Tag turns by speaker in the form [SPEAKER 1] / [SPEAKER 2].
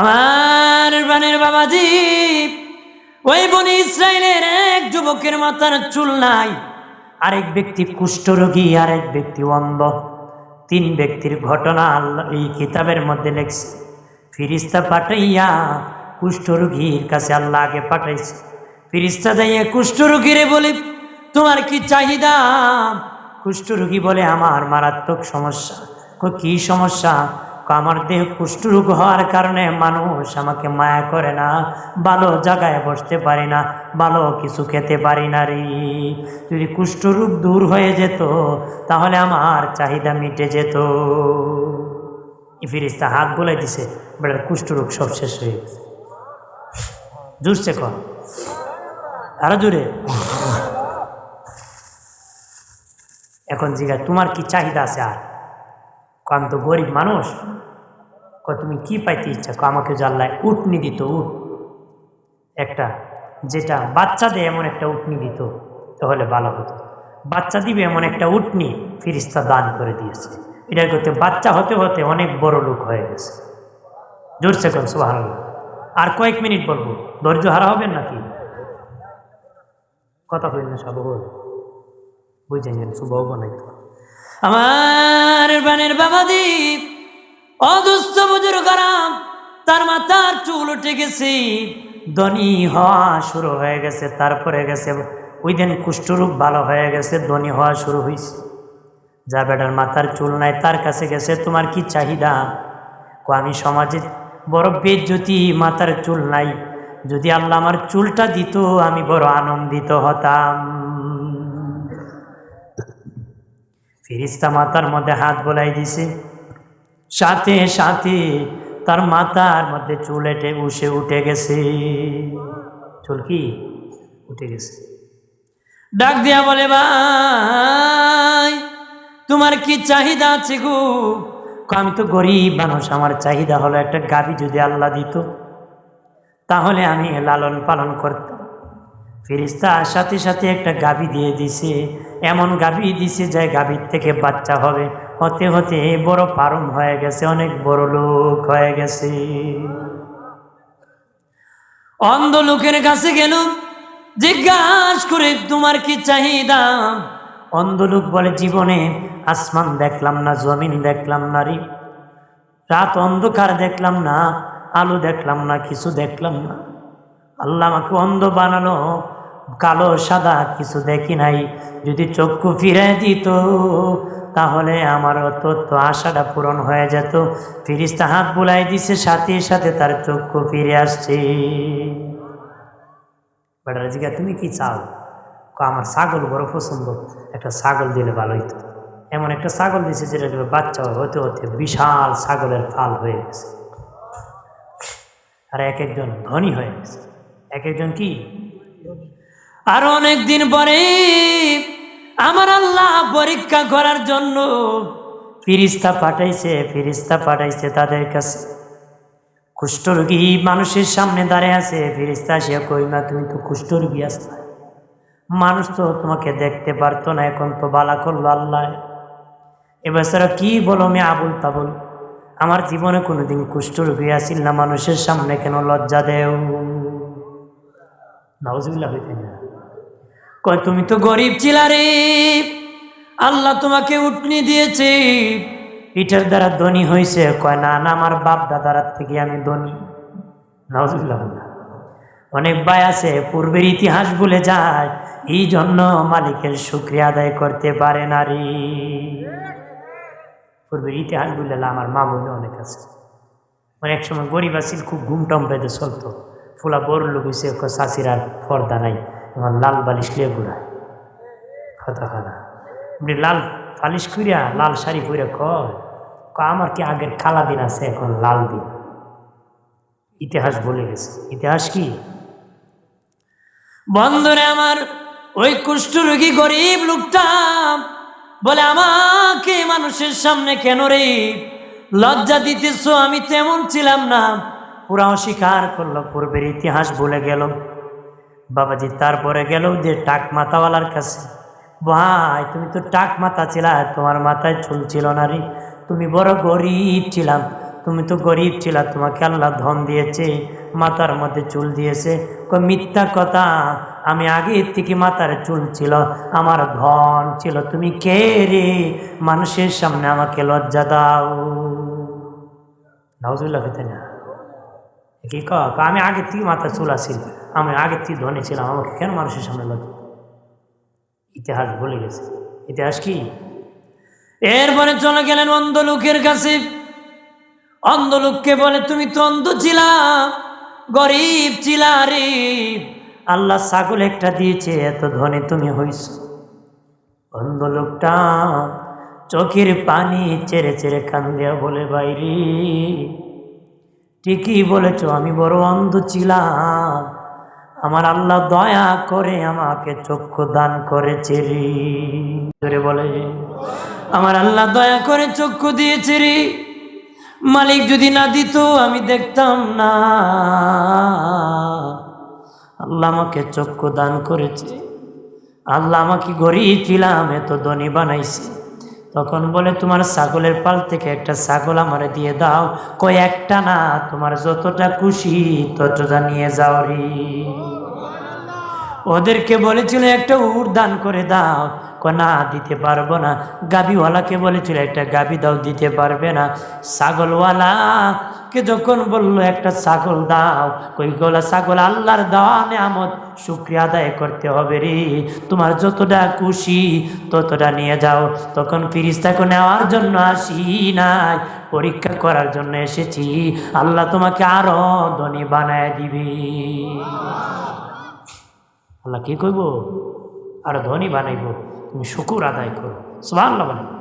[SPEAKER 1] আমার বানের বাবাজি, ওই বনি ইসরায়েলের এক যুবকের মাথার চুল নাই। আরেক ব্যক্তি কুষ্ঠরোগী আরেক ব্যক্তি অন্ধ। তিন ব্যক্তির ঘটনা আল্লাহ এই কিতাবের মধ্যে লেখছে। ফিরিস্তা পাঠাইয়া কুষ্ঠরোগীর কাছে আল্লাহ আগে পাঠাইছে। ফিরিস্তা যাইয়া কুষ্ঠরোগীরে বলি, তোমার কি চাহিদা? কুষ্ঠরোগী বলে, আমার মারাত্মক সমস্যা। কি সমস্যা? আমার দেহ কুষ্ঠরোগ হওয়ার কারণে মানুষ আমাকে মায়া করে না, ভালো জায়গায় বসতে পারি না, ভালো কিছু খেতে পারি না রে। যদি কুষ্ঠরোগ দূর হয়ে যেত, তাহলে আমার চাহিদা মিটে যেত। ফিরিস্তা হাত বলে দিছে বেড়ার কুষ্ঠরোগ সব শেষ হয়ে গেছে। জুড়ছে কর। আরও জুড়ে এখন জিজ্ঞাসা তোমার কি চাহিদা আছে আর? কো, আমি তো গরিব মানুষ। ক তুমি কি পাইতে ইচ্ছা আমাকে জানলায় উটনি দিত উট। একটা যেটা বাচ্চা দেয় এমন একটা উটনি দিত তাহলে ভালো হতো। বাচ্চা দিবে এমন একটা উটনি ফিরিস্তা দান করে দিয়েছে। এটা করতে বাচ্চা হতে হতে অনেক বড় লোক হয়ে গেছে। জোরছে কোন সুবাহ আর কয়েক মিনিট বলব ধৈর্য হারা হবেন নাকি? কথা কইল না সব বুঝে গেল শুভ বানাইতো আমার বানের বাবাজি অদুস্থ বুজুর করাম, তার মাথার চুল উঠে গেছে, ধনী হওয়া শুরু হয়ে গেছে, তারপরে গেছে, ওই দিন কুষ্ঠরূপ ভালো হয়ে গেছে, ধনী হওয়া শুরু হয়েছে যা বেটার, মাথার চুল নাই, তার কাছে গেছে, তোমার কি চাহিদা? কো, আমি সমাজে বড় বেজ্যোতি মাথার চুল নাই। যদি আল্লাহ আমার চুলটা দিত, আমি বড় আনন্দিত হতাম। ফিরিস্তা মাথার মধ্যে হাত বোলাই দিছে। সাথে সাথে তার মাথার মধ্যে চুল এটে উসে উঠে গেছে। চুল কি? উঠে গেছে। ডাক দিয়া বলে, ভাই, তোমার কি চাহিদা আছে গো? আমি তো গরিব মানুষ, আমার চাহিদা হলো একটা গাবি যদি আল্লাহ দিত, তাহলে আমি লালন পালন করতাম। ফিরিস্তা সাথে সাথে একটা গাবি দিয়ে দিছে এমন গাবি দিছে যে গাভীর থেকে বাচ্চা হবে। হতে হতে বড় পারম হয়ে গেছে, অনেক বড় লোক হয়ে গেছে। অন্ধ লোকের কাছে গেল, জিজ্ঞাস করে, তোমার কি চাহিদা? অন্ধ লোক বলে, জীবনে আসমান দেখলাম না, জমিন দেখলাম না রে। রাত অন্ধকার দেখলাম না, আলো দেখলাম না, কিছু দেখলাম না। আল্লাহ আমাকে অন্ধ বানানো কালো, সাদা কিছু দেখি নাই। যদি চক্ষু ফিরে দিত, তাহলে আমার অত আশাটা পূরণ হয়ে যেত। ফিরিস্তা হাত বুলাই দিছে, সাথে সাথে তার চক্ষু ফিরে আসছে। জিজ্ঞা তুমি কি চাও? আমার ছাগল বড় পছন্দ। একটা ছাগল দিলে ভালো হইতো। এমন একটা ছাগল দিছে যেটা বাচ্চা হতে হতে বিশাল ছাগলের ফাল হয়ে গেছে। আর এক একজন ধনী হয়ে গেছে। এক একজন কি? আর অনেক দিন পরে আমার আল্লাহ পরীক্ষা করার জন্য ফিরিস্তা পাঠাইছে ফিরিস্তা পাঠাইছে তাদের কাছে। কুষ্ঠরোগী মানুষের সামনে দাঁড়িয়ে আছে, ফিরিস্তা সে কই না তুমি তো কুষ্ঠরোগী আসতে মানুষ তো তোমাকে দেখতে পারতো না, এখন তো বালা করল আল্লাহ। এবার কি বলো, আমি আবুল তাবুল। আমার জীবনে কোনোদিন কুষ্ঠরোগী আসিল না, মানুষের সামনে কেন লজ্জা দেও? নাউজুবিল্লাহ হইতে না। কয়, তুমি তো গরিব ছিলা রে। আল্লাহ তোমাকে উটনি দিয়েছে। এটার দ্বারা ধনী হয়েছে কয়, না না, আমার বাপ দাদার থেকে আমি ধনী। নাউজুবিল্লাহ। না অনেক ভাই আছে, পূর্বের ইতিহাস ভুলে যায়। এই জন্য মালিকের শুক্রিয়া আদায় করতে পারে না রে। পূর্বের ইতিহাস ভুলে আমার মা বোন অনেক আছে। অনেক সময় গরিব আছিল, খুব ঘুমটম পেতে চলতো। ফুলা বড় লোক হয়েছে শাশির আর পর্দা নাই। আমার লাল বালিশ লিয়ে ঘুরায় কথা খানা আপনি লাল পালিশ করিয়া লাল শাড়ি পরে কয় ক আমার কি আগের কালা দিন আছে, এখন লাল দিন? ইতিহাস বলে গেছে। ইতিহাস কি? বন্ধুরে আমার, ওই কুষ্ঠরোগী গরিব লোকটা বলে, আমাকে মানুষের সামনে কেন রে? লজ্জা দিতেছ, আমি তেমন ছিলাম না। পুরা অস্বীকার করল, পূর্বের ইতিহাস বলে গেল। বাবাজি, তারপরে গেল যে টাক মাথাওয়ালার কাছে। ভাই, তুমি তো টাক মাথা ছিলা, তোমার মাথায় চুল ছিল না রে। তুমি বড় গরিব ছিলাম, তুমি তো গরিব ছিলা, তোমাকে আল্লাহ ধন দিয়েছে, মাথার মধ্যে চুল দিয়েছে। মিথ্যা কথা, আমি আগে থেকে মাথার চুল ছিল, আমার ধন ছিল। তুমি কে রে? মানুষের সামনে আমাকে লজ্জা দাও। নাউজুল্লাহ খেতে না কি ক আমি আগে থেকে মাথা চুল আসিল। আমি আগে থেকে ধনী ছিলাম, আমাকে কেন মানুষের সামনে লজ্জা? ইতিহাস ভুলে গেছে। ইতিহাস কি? এরপরে চলে গেলেন অন্ধ লোকের কাছে। অন্ধ লোককে বলে, তুমি তো অন্ধ ছিলা, গরিব ছিলা রে। আল্লাহ ছাগল একটা দিয়েছে, এত ধনী তুমি হইস অন্ধ লোকটা চোখের পানি চেরে চেড়ে কান্দিয়া বলে বাইরে ঠিকই বলেছ, আমি বড় অন্ধ ছিলাম। আমার আল্লাহ দয়া করে আমাকে চক্ষু দান করেছে রে ধরে বলে। আমার আল্লাহ দয়া করে চক্ষু দিয়েছে রে মালিক যদি না দিত, আমি দেখতাম না। আল্লাহ আমাকে চক্ষু দান করেছে। আল্লাহ আমাকে গরিব ছিলাম, এত ধনী বানাইছে। তখন বলে, তোমার ছাগলের পাল থেকে একটা ছাগল আমারে দিয়ে দাও। কয়, একটা না, তোমার যতটা খুশি ততটা নিয়ে যাও ওদেরকে বলেছিল, একটা উট দান করে দাও। না, দিতে পারব না। গাবিওয়ালাকে বলেছিল, একটা গাবি দাও, দিতে পারবে না। ছাগলওয়ালা কে যখন বলল, একটা ছাগল দাও। কই গোলা ছাগল, আল্লাহর দেওয়া নেয়ামত। শুক্রিয়া আদায় করতে হবে রে। তোমার যতটা খুশি ততটা নিয়ে যাও। তখন ফিরিস্তাকে নেওয়ার জন্য আসি নাই। পরীক্ষা করার জন্য এসেছি। আল্লাহ তোমাকে আরও ধনী বানায় দিবে। আল্লাহ কী করব আর ধনী বানাইব। তুমি শুকুর আদায় করো। সোহান বানাই